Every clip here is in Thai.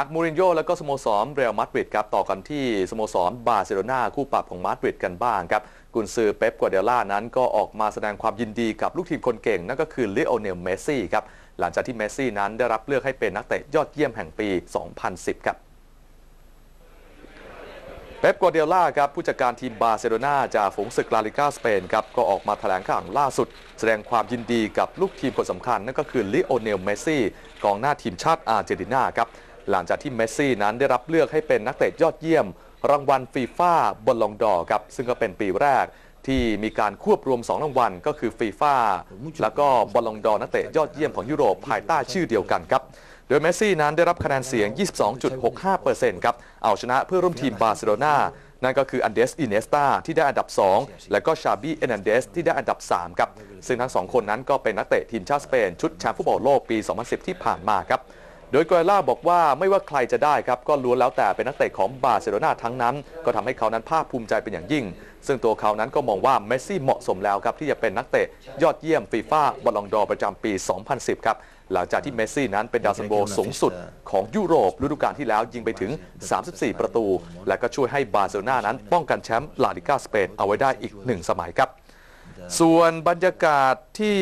จากมูรินโญ่แล้วก็สโมสรเรอัลมาดริดครับต่อกันที่สโมสรบาร์เซโลนาคู่ปรับของมาดริดกันบ้างครับกุนซือเป๊ปกวาเดล่านั้นก็ออกมาแสดงความยินดีกับลูกทีมคนเก่ง นั่นก็คือลิโอเนลเมสซี่ครับหลังจากที่เมสซี่นั้นได้รับเลือกให้เป็นนักเตะยอดเยี่ยมแห่งปี 2010 ครับเป๊ปกวาเดล่าครับผู้จัดการทีมบาร์เซโลนาจากฝูงศึกลาลิก้าสเปนครับก็ออกมาแถลงข่าวล่าสุด แสดงความยินดีกับลูกทีมคนสำคัญนั่นก็คือลิโอเนลเมสซี่กองหน้าทีมชาติอาร์เจนตินาครับ หลังจากที่เมสซี่นั้นได้รับเลือกให้เป็นนักเตะยอดเยี่ยม รางวัลฟีฟ่าบอลลองดอร์ครับซึ่งก็เป็นปีแรกที่มีการควบรวม 2 รางวัลก็คือฟีฟ่าแล้วก็บอลลองดอร์นักเตะยอดเยี่ยมของยุโรปภายใต้ชื่อเดียวกันครับ โดยเมสซี่นั้นได้รับคะแนนเสียง 22.65%ครับ เอาชนะเพื่อร่วมทีมบาร์เซโลนานั่นก็คืออันเดสอินเนสตาที่ได้อันดับ 2 และก็ชาบีเอนันเดสที่ได้อันดับ 3 ครับ ซึ่งทั้งสองคนนั้นก็เป็นนักเตะทีมชาติสเปนชุดแชมป์ฟุตบอลโลกปี 2010 ที่ผ่านมาครับ โดยกอเรล่าบอกว่าไม่ว่าใครจะได้ครับก็ล้วนแล้วแต่เป็นนักเตะของบาร์เซโลนาทั้งนั้น ก็ทำให้เขานั้นภาคภูมิใจเป็นอย่างยิ่ง ซึ่งตัวเขานั้นก็มองว่าเมสซี่เหมาะสมแล้วครับที่จะเป็นนักเตะยอดเยี่ยมฟีฟ่าบอลลองดอร์ประจำปี 2010 ครับหลังจากที่เมสซี่นั้นเป็นดาวซันโบสูงสุดของยุโรปฤดูกาลที่แล้วยิงไปถึง 34 ประตู และก็ช่วยให้บาร์เซโลนานั้นป้องกันแชมป์ลาลิก้าสเปนเอาไว้ได้อีกหนึ่งสมัยครับ ส่วนบรรยากาศที่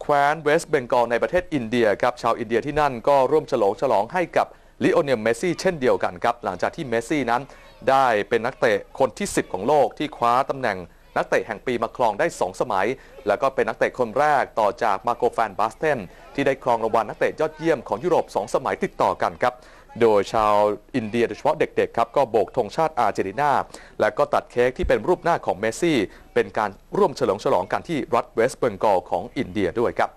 แคว้นเวสต์เบงกอลในประเทศอินเดียครับชาวอินเดียที่นั่นก็ร่วมฉลองฉลองให้กับลิโอเนลเมสซี่เช่นเดียวกันครับ หลังจากที่เมสซี่นั้นได้เป็นนักเตะคนที่ 10 ของโลกที่คว้าตำแหน่งนักเตะแห่งปีมาครองได้ 2 สมัย แล้วก็เป็นนักเตะคนแรกต่อจากมาโกแฟนบาสเทนที่ได้ครองรางวัลนักเตะยอดเยี่ยมของยุโรป 2 สมัยติดต่อกันครับ โดยชาวอินเดียโดยเฉพาะเด็กๆครับก็โบกธงชาติอาร์เจนตินา และก็ตัดเค้กที่เป็นรูปหน้าของเมสซี่ เป็นการร่วมเฉลิมฉลองกันที่รัฐเวสต์เบงกอลของอินเดียด้วยครับ